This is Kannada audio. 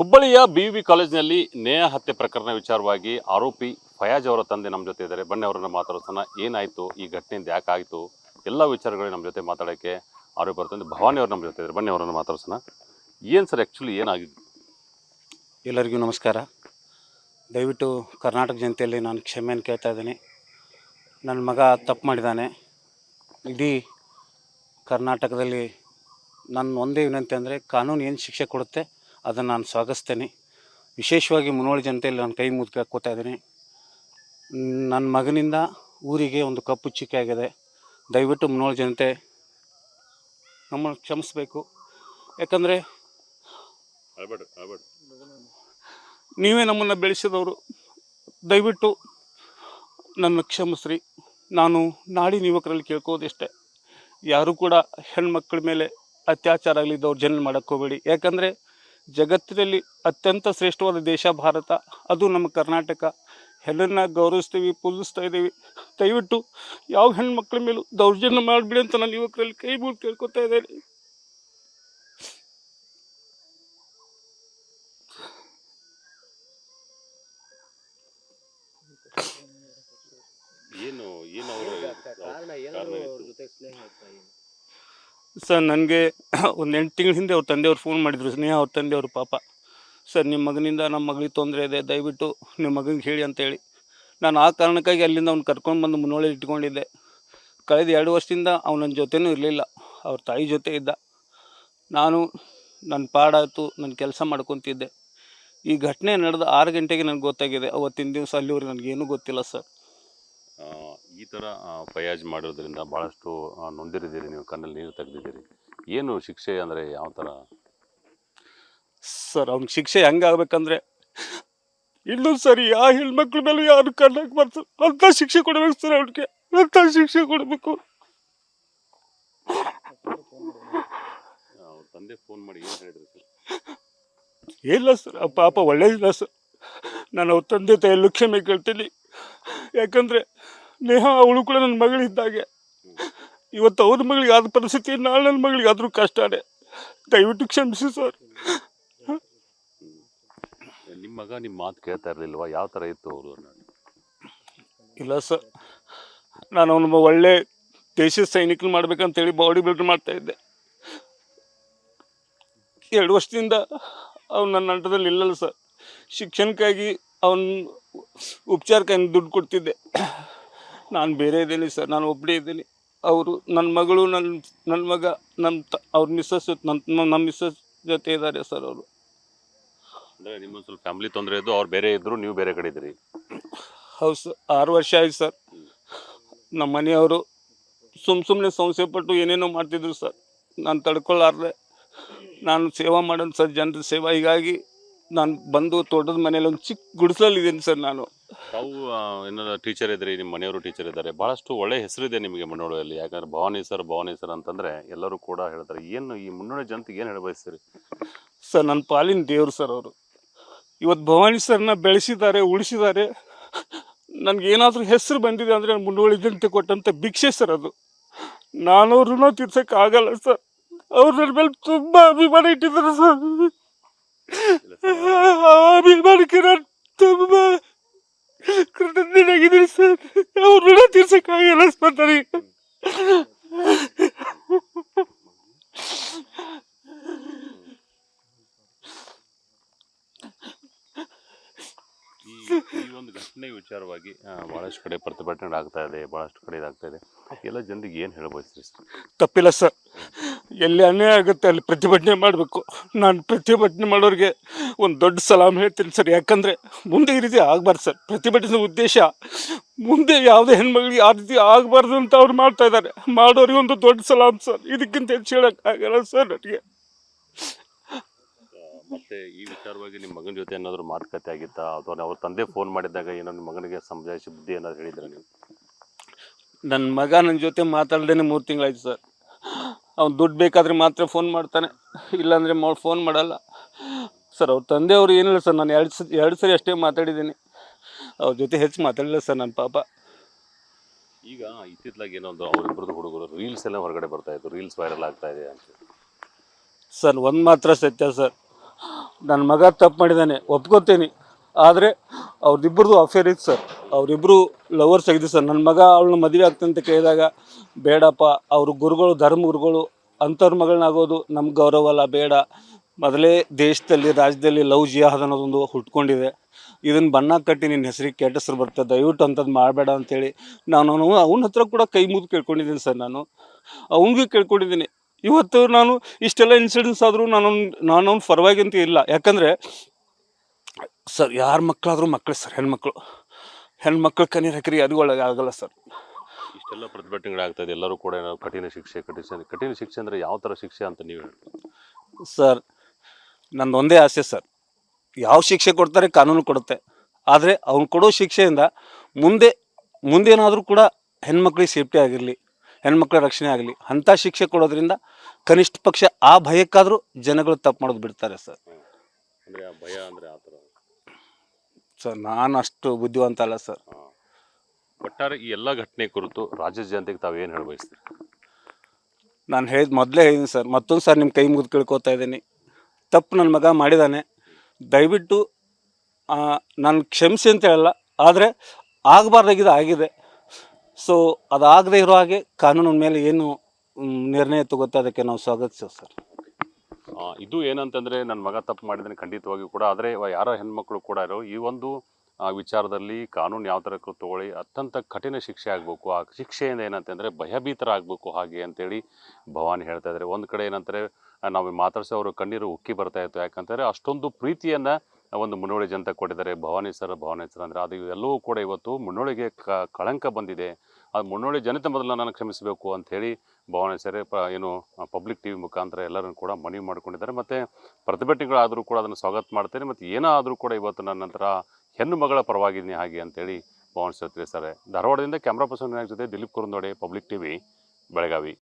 ಹುಬ್ಬಳ್ಳಿಯ ಬಿ ವಿ ಕಾಲೇಜಿನಲ್ಲಿ ನೇಹ ಹತ್ಯೆ ಪ್ರಕರಣ ವಿಚಾರವಾಗಿ ಆರೋಪಿ ಫಯಾಜ್ ಅವರ ತಂದೆ ನಮ್ಮ ಜೊತೆ ಇದ್ದಾರೆ. ಬನ್ನಿ ಅವರನ್ನ ಮಾತಾಡೋಣ ಏನಾಯ್ತು? ಈ ಘಟನೆಯಿಂದ ಯಾಕಾಯಿತು ಎಲ್ಲ ವಿಚಾರಗಳು ನಮ್ಮ ಜೊತೆ ಮಾತಾಡೋಕ್ಕೆ ಆರೋಪಿ ತಂದೆ ಭವಾನಿ ಅವರು ನಮ್ಮ ಜೊತೆ ಇದ್ದಾರೆ. ಬನ್ನಿ ಅವರನ್ನ ಮಾತಾಡ್ಸೋಣ. ಏನು ಸರ್ ಆ್ಯಕ್ಚುಲಿ ಏನಾಗಿದೆ ಎಲ್ಲರಿಗೂ ನಮಸ್ಕಾರ. ದಯವಿಟ್ಟು ಕರ್ನಾಟಕ ಜನತೆಯಲ್ಲಿ ನಾನು ಕ್ಷಮೆಯನ್ನು ಕೇಳ್ತಾ ಇದ್ದೀನಿ. ನನ್ನ ಮಗ ತಪ್ಪು ಮಾಡಿದ್ದಾನೆ. ಇಡೀ ಕರ್ನಾಟಕದಲ್ಲಿ ನನ್ನ ಒಂದೇ ವಿನಂತಿ ಅಂದರೆ ಕಾನೂನು ಏನು ಶಿಕ್ಷೆ ಕೊಡುತ್ತೆ ಅದನ್ನು ನಾನು ಸ್ವಾಗತಿಸ್ತೇನೆ ವಿಶೇಷವಾಗಿ ಮುನ್ನೋಳಿ ಜನತೆಯಲ್ಲಿ ನಾನು ಕೈ ಮುದ್ದು ಹಾಕ್ಕೋತಾ ಇದ್ದೀನಿ. ನನ್ನ ಮಗನಿಂದ ಊರಿಗೆ ಒಂದು ಕಪ್ಪು ಚಿಕ್ಕೆ ಆಗಿದೆ. ದಯವಿಟ್ಟು ಮುನ್ನೋಳಿ ಜನತೆ ನಮ್ಮನ್ನು ಕ್ಷಮಿಸಬೇಕು. ಯಾಕಂದರೆ ನೀವೇ ನಮ್ಮನ್ನು ಬೆಳೆಸಿದವರು. ದಯವಿಟ್ಟು ನನ್ನ ಕ್ಷಮಿಸ್ರಿ. ನಾನು ನಾಡಿನ ಯುವಕರಲ್ಲಿ ಕೇಳ್ಕೋದಿಷ್ಟೇ ಯಾರೂ ಕೂಡ ಹೆಣ್ಮಕ್ಳ ಮೇಲೆ ಅತ್ಯಾಚಾರ ಆಗಲಿ ದೌರ್ಜನ್ಯ ಮಾಡೋಕ್ಕೆ ಹೋಗಬೇಡಿ. ಯಾಕಂದರೆ ಜಗತ್ತಿನಲ್ಲಿ ಅತ್ಯಂತ ಶ್ರೇಷ್ಠವಾದ ದೇಶ ಭಾರತ. ಅದು ನಮ್ಮ ಕರ್ನಾಟಕ. ಎಲ್ಲರನ್ನ ಗೌರವಿಸ್ತೀವಿ ಪೂಜಿಸ್ತಾ ಇದ್ದೀವಿ. ದಯವಿಟ್ಟು ಯಾವ ಹೆಣ್ಮಕ್ಳ ಮೇಲೂ ದೌರ್ಜನ್ಯ ಮಾಡಬೇಡಿ ಅಂತ ನಾನು ಯುವಕರಲ್ಲಿ ಕೈ ಮುಗಿದು ಕೇಳ್ಕೊತಾ ಇದ್ದೇನೆ. ಏನು ಏನು ಕಾರಣ ಏನಾದರೂ ಅವ್ರ ಜೊತೆ ಸ್ನೇಹ? ಸರ್ ನನಗೆ ಒಂದು ಎಂಟು ತಿಂಗಳ ಹಿಂದೆ ಅವ್ರ ತಂದೆಯವ್ರು ಫೋನ್ ಮಾಡಿದ್ರು. ಸ್ನೇಹ ಅವ್ರ ತಂದೆಯವರು ಪಾಪ. ಸರ್ ನಿಮ್ಮ ಮಗನಿಂದ ನಮ್ಮ ಮಗಳಿಗೆ ತೊಂದರೆ ಇದೆ, ದಯವಿಟ್ಟು ನಿಮ್ಮ ಮಗನಿಗೆ ಹೇಳಿ ಅಂತೇಳಿ ನಾನು ಆ ಕಾರಣಕ್ಕಾಗಿ ಅಲ್ಲಿಂದ ಅವ್ನು ಕರ್ಕೊಂಡು ಬಂದು ಮುನ್ನೋಳಿ ಇಟ್ಕೊಂಡಿದ್ದೆ. ಕಳೆದ ಎರಡು ವರ್ಷದಿಂದ ಅವ್ನು ಜೊತೆನೂ ಇರಲಿಲ್ಲ. ಅವ್ರ ತಾಯಿ ಜೊತೆ ಇದ್ದ. ನಾನು ನನ್ನ ಪಾಡಾಯಿತು ನನ್ನ ಕೆಲಸ ಮಾಡ್ಕೊತಿದ್ದೆ. ಈ ಘಟನೆ ನಡೆದ ಆರು ಗಂಟೆಗೆ ನನಗೆ ಗೊತ್ತಾಗಿದೆ. ಅವತ್ತಿನ ದಿವಸ ಅಲ್ಲಿವರೆಗೆ ನನಗೇನೂ ಗೊತ್ತಿಲ್ಲ ಸರ್ ಥರ ಪಯಾಜ್ ಫಯಾಜ್ ಮಾಡೋದ್ರಿಂದ ಭಾಳಷ್ಟು ನೊಂದಿರಿದ್ದೀರಿ ನೀವು ಕಣ್ಣಲ್ಲಿ ನೀರು ತೆಗೆದಿದ್ದೀರಿ. ಏನು ಶಿಕ್ಷೆ ಅಂದರೆ ಯಾವ ಥರ ಸರ್ ಅವ್ನ ಶಿಕ್ಷೆ ಹೆಂಗಾಗ್ಬೇಕಂದ್ರೆ ಇನ್ನೂ ಸರಿ ಆ ಹೆಣ್ಮಕ್ಳ ಮೇಲೆ ಯಾರು ಕಣ್ಣಾಗ ಬರ್ತಾರೆ ಅಂತ ಶಿಕ್ಷೆ ಕೊಡಬೇಕು ಸರ್ ಅವ್ನಿಗೆ. ಅಂತ ಶಿಕ್ಷೆ ಕೊಡಬೇಕು. ಅವ್ರ ತಂದೆ ಫೋನ್ ಮಾಡಿ ಏನು ಹೇಳಿದ್ರು ಸರ್? ಇಲ್ಲ ಸರ್ ಆ ಪಾಪ ಒಳ್ಳೇದಿಲ್ಲ ಸರ್. ನಾನು ಅವ್ರ ತಂದೆ ತಾಯಿಯಲ್ಲೂ ಕ್ಷಮೆ ಕೇಳ್ತೀನಿ. ಯಾಕಂದರೆ ನೇಹ ಅವಳು ಕೂಡ ನನ್ನ ಮಗಳಿದ್ದಾಗೆ. ಇವತ್ತು ಅವ್ರ ಮಗಳಿಗೆ ಆದ ಪರಿಸ್ಥಿತಿ ನಾಳೆ ನನ್ನ ಮಗಳಿಗೆ ಆದರೂ ಕಷ್ಟನೇ ದಯವಿಟ್ಟು ಕ್ಷಮಿಸಿ ಸರ್. ನಿಮ್ಮ ಮಗ ನಿಮ್ಮ ಮಾತು ಕೇಳ್ತಾ ಇರಲಿಲ್ವಾ? ಯಾವ ಥರ ಇತ್ತು ಅವರು? ಇಲ್ಲ ಸರ್. ನಾನು ಅವನು ಒಳ್ಳೆ ದೇಶದ ಸೈನಿಕರು ಮಾಡ್ಬೇಕಂತೇಳಿ ಬಾಡಿ ಬಿಲ್ಡರ್ ಮಾಡ್ತಾ ಇದ್ದೆ. ಎರಡು ವರ್ಷದಿಂದ ಅವ್ನು ನನ್ನ ಅಂಟದಲ್ಲಿ ಇಲ್ಲಲ್ಲ ಸರ್. ಶಿಕ್ಷಣಕ್ಕಾಗಿ ಅವನು ಉಪಚಾರಕ್ಕಾಗಿ ದುಡ್ಡು ಕೊಡ್ತಿದ್ದೆ. ನಾನು ಬೇರೆ ಇದ್ದೀನಿ ಸರ್ ನಾನು ಒಬ್ಬಳೇ ಇದ್ದೀನಿ. ಅವರು ನನ್ನ ಮಗಳು ನನ್ನ ನನ್ನ ಮಗ ನಮ್ಮ ತ ಅವ್ರ ಮಿಸ್ಸಸ್ ನನ್ನ ನಮ್ಮ ಮಿಸ್ಸಸ್ ಜೊತೆ ಇದ್ದಾರೆ ಸರ್ ಅವರು. ಅಂದರೆ ನಿಮ್ಮ ಸ್ವಲ್ಪ ಫ್ಯಾಮಿಲಿ ತೊಂದರೆ ಇದ್ದು ಅವ್ರು ಬೇರೆ ಇದ್ದರು ನೀವು ಬೇರೆ ಕಡೆ ಇದ್ದೀರಿ. ಹೌದು ಸರ್ ಆರು ವರ್ಷ ಆಯ್ತು ಸರ್. ನಮ್ಮ ಮನೆಯವರು ಸುಮ್ಮ ಸುಮ್ಮನೆ ಸಂಶಯ ಪಟ್ಟು ಏನೇನೋ ಮಾಡ್ತಿದ್ರು ಸರ್. ನಾನು ತಡ್ಕೊಳ್ಳಾರ್ದೆ ನಾನು ಸೇವಾ ಮಾಡೋದು ಸರ್ ಜನರ ಸೇವಾ. ಹೀಗಾಗಿ ನಾನು ಬಂದು ತೋಟದ ಮನೇಲಿ ಒಂದು ಚಿಕ್ಕ ಗುಡಿಸಲಲ್ಲಿದ್ದೀನಿ ಸರ್ ನಾನು. ತಾವು ಏನಾದ್ರು ಟೀಚರ್ ಇದ್ರಿ ನಿಮ್ಮ ಮನೆಯವರು ಟೀಚರ್ ಇದ್ದಾರೆ ಬಹಳಷ್ಟು ಒಳ್ಳೆ ಹೆಸರಿದೆ ನಿಮಗೆ ಮುನ್ನೋಳಿಯಲ್ಲಿ ಯಾಕಂದ್ರೆ ಭವಾನಿ ಸರ್ ಭವಾನಿ ಸರ್ ಅಂತಂದ್ರೆ ಎಲ್ಲರೂ ಕೂಡ ಹೇಳ್ತಾರೆ ಏನು ಈ ಮುನ್ನೋಳಿ ಜನತೆಗೆ ಏನು ಹೇಳಬಯಸ್ತೀರಿ? ಸರ್ ನನ್ನ ಪಾಲಿನ ದೇವ್ರು ಸರ್ ಅವರು. ಇವತ್ತು ಭವಾನಿ ಸರ್ನ ಬೆಳೆಸಿದ್ದಾರೆ ಉಳಿಸಿದ್ದಾರೆ. ನನಗೇನಾದರೂ ಹೆಸರು ಬಂದಿದೆ ಅಂದರೆ ಮುನ್ನೋಳಿ ಜನತೆ ಕೊಟ್ಟಂತ ಭಿಕ್ಷೆ ಸರ್ ಅದು. ನಾನು ಋಣ ತೀರ್ಸಕ್ಕೆ ಆಗಲ್ಲ ಸರ್. ಅವ್ರು ನನ್ನ ಮೇಲೆ ತುಂಬ ಅಭಿಮಾನ ಇಟ್ಟಿದ್ದಾರೆ ಸರ್. ಅಭಿಮಾನಕ್ಕೆ ನಾನು ತುಂಬ ಕೃತಜ್ಞನಾಗಿದ್ದೀನಿ ಸರ್. ಅವ್ರ ಋಣ ತೀರ್ಸಕ್ಕಾಗಲ್ಲ ಸರ್ ನನಗೆ ಈ ಈ ಒಂದು ಘಟನೆ ವಿಚಾರವಾಗಿ ಬಹಳಷ್ಟು ಭಾಳಷ್ಟು ಕಡೆ ಪ್ರತಿಭಟನೆ ಆಗ್ತಾ ಇದೆ ಭಾಳಷ್ಟು ಕಡೆ ಇದಾಗ್ತಾ ಇದೆ. ಎಲ್ಲ ಜನರಿಗೆ ಏನು ಹೇಳ್ಬೋದು ತಪ್ಪಿಲ್ಲ ಸರ್. ಎಲ್ಲಿ ಅನ್ಯಾಯ ಆಗುತ್ತೆ ಅಲ್ಲಿ ಪ್ರತಿಭಟನೆ ಮಾಡಬೇಕು. ನಾನು ಪ್ರತಿಭಟನೆ ಮಾಡೋರಿಗೆ ಒಂದು ದೊಡ್ಡ ಸಲಾಮ್ ಹೇಳ್ತೀನಿ ಸರ್. ಯಾಕಂದರೆ ಮುಂದೆ ಈ ರೀತಿ ಆಗಬಾರ್ದು ಸರ್. ಪ್ರತಿಭಟನೆ ಉದ್ದೇಶ ಮುಂದೆ ಯಾವುದೇ ಹೆಣ್ಮಗಳಿಗೆ ಆ ರೀತಿ ಆಗಬಾರ್ದು ಅಂತ ಅವ್ರು ಮಾಡ್ತಾ ಇದ್ದಾರೆ. ಮಾಡೋರಿಗೆ ಒಂದು ದೊಡ್ಡ ಸಲಾಮ್ ಸರ್. ಇದಕ್ಕಿಂತ ಹೆಚ್ಚು ಹೇಳೋಕ್ಕಾಗಲ್ಲ ಸರ್ ನನಗೆ. ಮತ್ತೆ ಈ ವಿಚಾರವಾಗಿ ನಿಮ್ಮ ಮಗನ ಜೊತೆ ಏನಾದರೂ ಮಾತುಕತೆ ಆಗಿತ್ತಾ? ಅಥವಾ ಅವ್ರ ತಂದೆ ಫೋನ್ ಮಾಡಿದಾಗ ಏನೋ ನಿಮ್ಮ ಮಗನಿಗೆ ಸಮಜಾಯಿಸಿ ಬುದ್ಧಿ ಏನಾದ್ರು ಹೇಳಿದ್ರೆ ನೀವು? ನನ್ನ ಮಗ ನನ್ನ ಜೊತೆ ಮಾತಾಡ್ದೇನೆ ಮೂರು ತಿಂಗಳಾಯ್ತು ಸರ್. ಅವ್ನು ದುಡ್ಡು ಬೇಕಾದರೆ ಮಾತ್ರ ಫೋನ್ ಮಾಡ್ತಾನೆ. ಇಲ್ಲಾಂದರೆ ಮಾ ಫೋನ್ ಮಾಡಲ್ಲ. ಸರ್ ಅವ್ರ ತಂದೆಯವರು ಏನಿಲ್ಲ ಸರ್ ನಾನು ಎರಡು ಸರಿ ಎರಡು ಸರಿ ಅಷ್ಟೇ ಮಾತಾಡಿದ್ದೀನಿ. ಅವ್ರ ಜೊತೆ ಹೆಚ್ಚು ಮಾತಾಡಿಲ್ಲ ಸರ್ ನನ್ನ ಪಾಪ. ಈಗ ಇತ್ತಿತ್ತಲಾಗಿ ಏನೋ ಒಂದು ಅವರಿಬ್ಬರದ್ದು ಹುಡುಗರು ರೀಲ್ಸ್ ಎಲ್ಲ ಹೊರಗಡೆ ಬರ್ತಾ ಇತ್ತು ರೀಲ್ಸ್ ವೈರಲ್ ಆಗ್ತಾ ಇದೆ ಅಂತ. ಸರ್ ಒಂದು ಮಾತ್ರ ಸತ್ಯ ಸರ್ ನನ್ನ ಮಗ ತಪ್ಪು ಮಾಡಿದ್ದಾನೆ ಒಪ್ಕೋತೀನಿ. ಆದರೆ ಅವ್ರದ್ದಿಬ್ಬರದು ಅಫೇರ್ ಇತ್ತು ಸರ್ ಅವರಿಬ್ಬರು ಲವರ್ಸ್ ಆಗಿದೆ ಸರ್ ನನ್ನ ಮಗ ಅವಳನ್ನ ಮದುವೆ ಆಗ್ತಂತ ಕೇಳಿದಾಗ, ಬೇಡಪ್ಪ, ಅವ್ರ ಗುರುಗಳು, ಧರ್ಮ ಗುರುಗಳು, ಅಂಥವ್ರ ಮಗಳನ್ನಾಗೋದು ನಮ್ಮ ಗೌರವ ಅಲ್ಲ, ಬೇಡ. ಮೊದಲೇ ದೇಶದಲ್ಲಿ, ರಾಜ್ಯದಲ್ಲಿ ಲವ್ ಜಿಯಾದ್ ಅನ್ನೋದೊಂದು ಹುಟ್ಕೊಂಡಿದೆ. ಇದನ್ನು ಬಣ್ಣ ಕಟ್ಟಿ ನಿನ್ನ ಹೆಸರಿಗೆ ಕೆಟ್ಟ ಬರ್ತದೆ. ದಯವಿಟ್ಟು ಅಂಥದ್ದು ಮಾಡಬೇಡ ಅಂತೇಳಿ ನಾನು ಅವನು, ಅವನ ಹತ್ರ ಕೂಡ ಕೈ ಮುಗಿದು ಕೇಳ್ಕೊಂಡಿದ್ದೀನಿ ಸರ್ ನಾನು. ಅವನಿಗೂ ಕೇಳ್ಕೊಂಡಿದ್ದೀನಿ. ಇವತ್ತು ನಾನು ಇಷ್ಟೆಲ್ಲ ಇನ್ಸಿಡೆನ್ಸ್ ಆದರೂ ನಾನು ನಾನು ಅವ್ನ ಪರವಾಗಿ ಅಂತ ಇಲ್ಲ. ಯಾಕಂದರೆ ಸರ್ ಯಾರ ಮಕ್ಕಳಾದರೂ ಮಕ್ಕಳು ಸರ್ ಹೆಣ್ಮಕ್ಳು. ಹೆಣ್ಮಕ್ಳು ಕಣ್ಣೀರು ಹಾಕಿರಿ ಅದು ಒಳಗೆ ಆಗಲ್ಲ ಸರ್. ಇಷ್ಟೆಲ್ಲ ಪ್ರತಿಭಟನೆಗಳಾಗ್ತದೆ ಎಲ್ಲರೂ ಕೂಡ ಏನೋ ಕಠಿಣ ಶಿಕ್ಷೆ ಕಠಿಣ ಕಠಿಣ ಶಿಕ್ಷೆ ಅಂದರೆ ಯಾವ ಥರ ಶಿಕ್ಷೆ ಅಂತ ನೀವು ಹೇಳಿ ಸರ್ ನಂದು ಒಂದೇ ಆಸೆ ಸರ್. ಯಾವ ಶಿಕ್ಷೆ ಕೊಡ್ತಾರೆ ಕಾನೂನು ಕೊಡುತ್ತೆ. ಆದರೆ ಅವ್ನು ಕೊಡೋ ಶಿಕ್ಷೆಯಿಂದ ಮುಂದೆ ಮುಂದೇನಾದರೂ ಕೂಡ ಹೆಣ್ಮಕ್ಳಿಗೆ ಸೇಫ್ಟಿ ಆಗಿರಲಿ ಹೆಣ್ಮಕ್ಳ ರಕ್ಷಣೆ ಆಗಲಿ ಅಂಥ ಶಿಕ್ಷೆ ಕೊಡೋದ್ರಿಂದ ಕನಿಷ್ಠ ಪಕ್ಷ ಆ ಭಯಕ್ಕಾದರೂ ಜನಗಳು ತಪ್ಪು ಮಾಡೋದು ಬಿಡ್ತಾರೆ ಸರ್. ಅಂದರೆ ಭಯ ಅಂದರೆ ಸರ್ ನಾನು ಅಷ್ಟು ಬುದ್ಧಿವಂತ ಅಲ್ಲ ಸರ್. ಒಟ್ಟಾರೆ ಈ ಎಲ್ಲ ಘಟನೆ ಕುರಿತು ರಾಜ್ಯ ಜನತೆಗೆ ತಾವು ಏನು ಹೇಳ ಬಯಸ್ತೀರಿ ನಾನು ಹೇಳಿದ ಮೊದಲೇ ಹೇಳಿದ್ದೀನಿ ಸರ್. ಮತ್ತೊಂದು ಸರ್ ನಿಮ್ಮ ಕೈ ಮುಗಿದು ಕೇಳ್ಕೊತಾ ಇದ್ದೀನಿ. ತಪ್ಪು ನನ್ನ ಮಗ ಮಾಡಿದ್ದಾನೆ ದಯವಿಟ್ಟು ನಾನು ಕ್ಷಮಿಸಿ ಅಂತ ಹೇಳಲ್ಲ. ಆದರೆ ಆಗಬಾರ್ದಾಗಿದೆ ಆಗಿದೆ ಸೊ ಅದಾಗದೇ ಇರೋ ಹಾಗೆ ಕಾನೂನಿನ ಮೇಲೆ ಏನು ನಿರ್ಣಯ ತಗೋತಾ ಅದಕ್ಕೆ ನಾವು ಸ್ವಾಗತಿಸ್ತೇವೆ ಸರ್. ಇದು ಏನಂತಂದ್ರೆ ನನ್ನ ಮಗ ತಪ್ಪು ಮಾಡಿದ್ದಾನೆ ಖಂಡಿತವಾಗಿಯೂ ಕೂಡ. ಆದರೆ ಯಾರೋ ಹೆಣ್ಮಕ್ಳು ಕೂಡ ಇರೋ ಈ ಒಂದು ವಿಚಾರದಲ್ಲಿ ಕಾನೂನು ಯಾವ ಥರ ತಗೊಳ್ಳಿ, ಅತ್ಯಂತ ಕಠಿಣ ಶಿಕ್ಷೆ ಆಗಬೇಕು. ಆ ಶಿಕ್ಷೆಯಿಂದ ಏನಂತಂದರೆ ಭಯಭೀತರಾಗಬೇಕು ಹಾಗೆ ಅಂತೇಳಿ ಭವಾನಿ ಹೇಳ್ತಾ ಇದ್ದಾರೆ. ಒಂದು ಕಡೆ ಏನಂತಾರೆ ನಾವು ಮಾತಾಡಿಸಿ ಅವರು ಕಣ್ಣೀರು ಉಕ್ಕಿ ಬರ್ತಾ ಇತ್ತು. ಯಾಕಂತಂದರೆ ಅಷ್ಟೊಂದು ಪ್ರೀತಿಯನ್ನು ಒಂದು ಮುನ್ನೋಳಿ ಜನತೆ ಕೊಟ್ಟಿದ್ದಾರೆ. ಭವಾನಿ ಸರ್ ಭವಾನಿ ಸರ್ ಅಂದರೆ ಅದು ಎಲ್ಲವೂ ಕೂಡ ಇವತ್ತು ಮುನ್ನೋಳಿಗೆ ಕಳಂಕ ಬಂದಿದೆ. ಆ ಮುನ್ನೋಳಿ ಜನತೆ ಮೊದಲು ನಾನು ಕ್ಷಮಿಸಬೇಕು ಅಂಥೇಳಿ ಭವಾನಿ ಸರ್, ಪ, ಏನು ಪಬ್ಲಿಕ್ ಟಿ ವಿ ಮುಖಾಂತರ ಎಲ್ಲರನ್ನು ಕೂಡ ಮನವಿ ಮಾಡ್ಕೊಂಡಿದ್ದಾರೆ. ಮತ್ತು ಪ್ರತಿಭಟನೆಗಳಾದರೂ ಕೂಡ ಅದನ್ನು ಸ್ವಾಗತ ಮಾಡ್ತೇನೆ. ಮತ್ತು ಏನಾದರೂ ಕೂಡ ಇವತ್ತು ನನ್ನ ನಂತರ ಹೆಣ್ಣು ಮಗಳ ಪರವಾಗಿದ್ದೀನಿ ಹಾಗೆ ಅಂತೇಳಿ ಭವನ ಸರ್. ತಿಳಿಸ್ತಾರೆ ಧಾರವಾಡದಿಂದ ಕ್ಯಾಮ್ರಾ ಪರ್ಸನ್ ಜೊತೆ Dilip Kurundode public T V Belagavi.